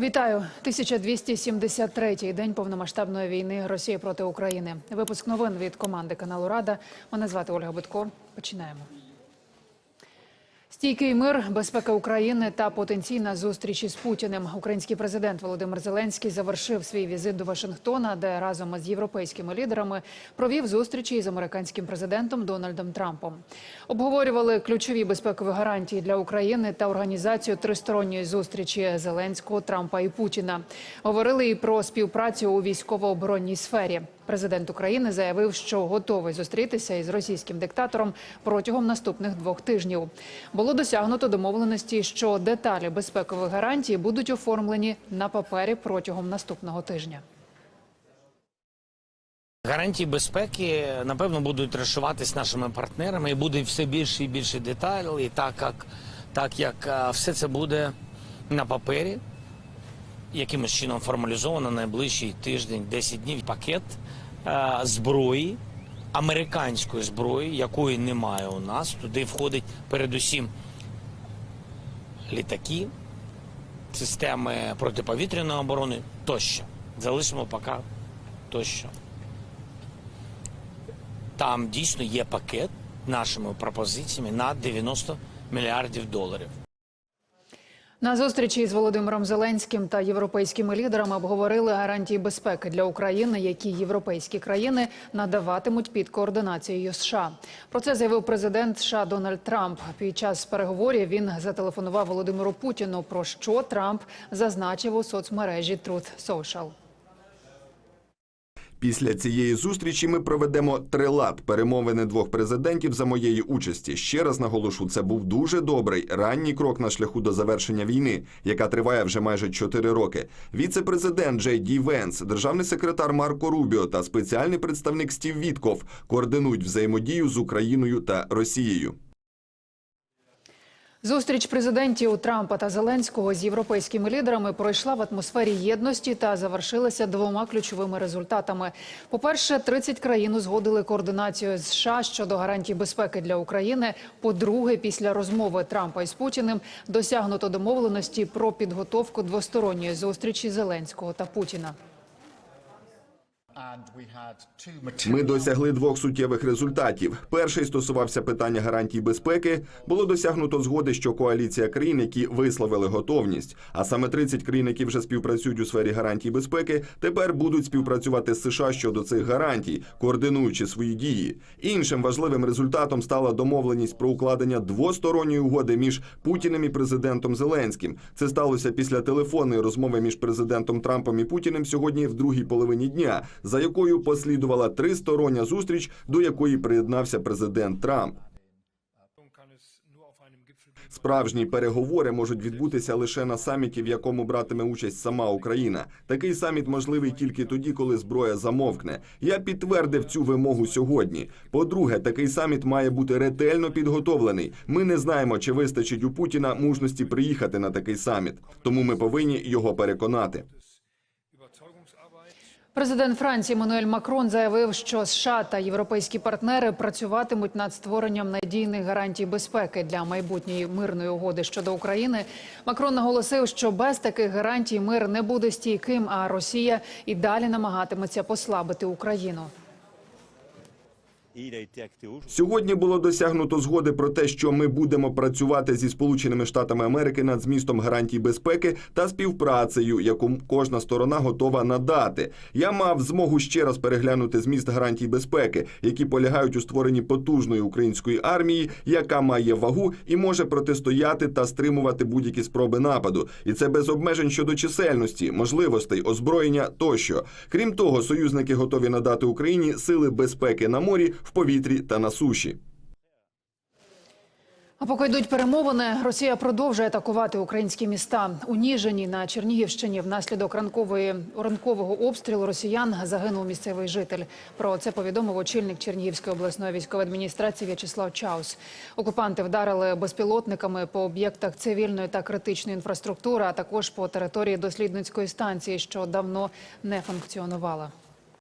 Вітаю 1273-й день повномасштабної війни Росії проти України. Випуск новин від команди каналу Рада. Мене звати Ольга Битко. Починаємо. Стійкий мир, безпека України та потенційна зустріч із Путіним. Український президент Володимир Зеленський завершив свій візит до Вашингтона, де разом із європейськими лідерами провів зустрічі із американським президентом Дональдом Трампом. Обговорювали ключові безпекові гарантії для України та організацію тристоронньої зустрічі Зеленського, Трампа і Путіна. Говорили і про співпрацю у військово-оборонній сфері. Президент України заявив, що готовий зустрітися із російським диктатором протягом наступних двох тижнів. Було досягнуто домовленості, що деталі безпекових гарантій будуть оформлені на папері протягом наступного тижня. Гарантії безпеки напевно будуть розшиватись нашими партнерами і буде все більше і більше деталей, так як, так як все це буде на папері, якимось чином формалізовано найближчий тиждень, 10 днів пакет а, зброї, американської зброї, якої немає у нас. Туди входить передусім літаки, системи протиповітряної оборони тощо. Залишимо поки тощо. Там дійсно є пакет нашими пропозиціями на 90 мільярдів доларів. На зустрічі з Володимиром Зеленським та європейськими лідерами обговорили гарантії безпеки для України, які європейські країни надаватимуть під координацією США. Про це заявив президент США Дональд Трамп. Під час переговорів він зателефонував Володимиру Путіну. Про що Трамп зазначив у соцмережі Truth Social. Після цієї зустрічі ми проведемо трилад перемовини двох президентів за моєї участі. Ще раз наголошу, це був дуже добрий ранній крок на шляху до завершення війни, яка триває вже майже чотири роки. Віце-президент Джей Ді Венс, державний секретар Марко Рубіо та спеціальний представник Стів Вітков координують взаємодію з Україною та Росією. Зустріч президентів Трампа та Зеленського з європейськими лідерами пройшла в атмосфері єдності та завершилася двома ключовими результатами. По-перше, 30 країн узгодили координацію з США щодо гарантій безпеки для України. По-друге, після розмови Трампа із Путіним досягнуто домовленості про підготовку двосторонньої зустрічі Зеленського та Путіна. Ми досягли двох суттєвих результатів. Перший стосувався питання гарантій безпеки. Було досягнуто згоди, що коаліція країн, які висловили готовність, а саме 30 країн, які вже співпрацюють у сфері гарантій безпеки, тепер будуть співпрацювати з США щодо цих гарантій, координуючи свої дії. Іншим важливим результатом стала домовленість про укладення двосторонньої угоди між Путіним і президентом Зеленським. Це сталося після телефонної розмови між президентом Трампом і Путіним сьогодні в другій половині дня, за якою послідувала тристороння зустріч, до якої приєднався президент Трамп. Справжні переговори можуть відбутися лише на саміті, в якому братиме участь сама Україна. Такий саміт можливий тільки тоді, коли зброя замовкне. Я підтвердив цю вимогу сьогодні. По-друге, такий саміт має бути ретельно підготовлений. Ми не знаємо, чи вистачить у Путіна мужності приїхати на такий саміт, тому ми повинні його переконати. Президент Франції Мануель Макрон заявив, що США та європейські партнери працюватимуть над створенням надійних гарантій безпеки для майбутньої мирної угоди щодо України. Макрон наголосив, що без таких гарантій мир не буде стійким, а Росія і далі намагатиметься послабити Україну. Сьогодні було досягнуто згоди про те, що ми будемо працювати зі Сполученими Штатами Америки над змістом гарантій безпеки та співпрацею, яку кожна сторона готова надати. Я мав змогу ще раз переглянути зміст гарантій безпеки, які полягають у створенні потужної української армії, яка має вагу і може протистояти та стримувати будь-які спроби нападу. І це без обмежень щодо чисельності, можливостей, озброєння тощо. Крім того, союзники готові надати Україні сили безпеки на морі, в повітрі та на суші. А поки йдуть перемовини, Росія продовжує атакувати українські міста. У Ніжині на Чернігівщині внаслідок ранкової ранкового обстрілу росіян загинув місцевий житель. Про це повідомив очільник Чернігівської обласної військової адміністрації В'ячеслав Чаус. Окупанти вдарили безпілотниками по об'єктах цивільної та критичної інфраструктури, а також по території дослідницької станції, що давно не функціонувала.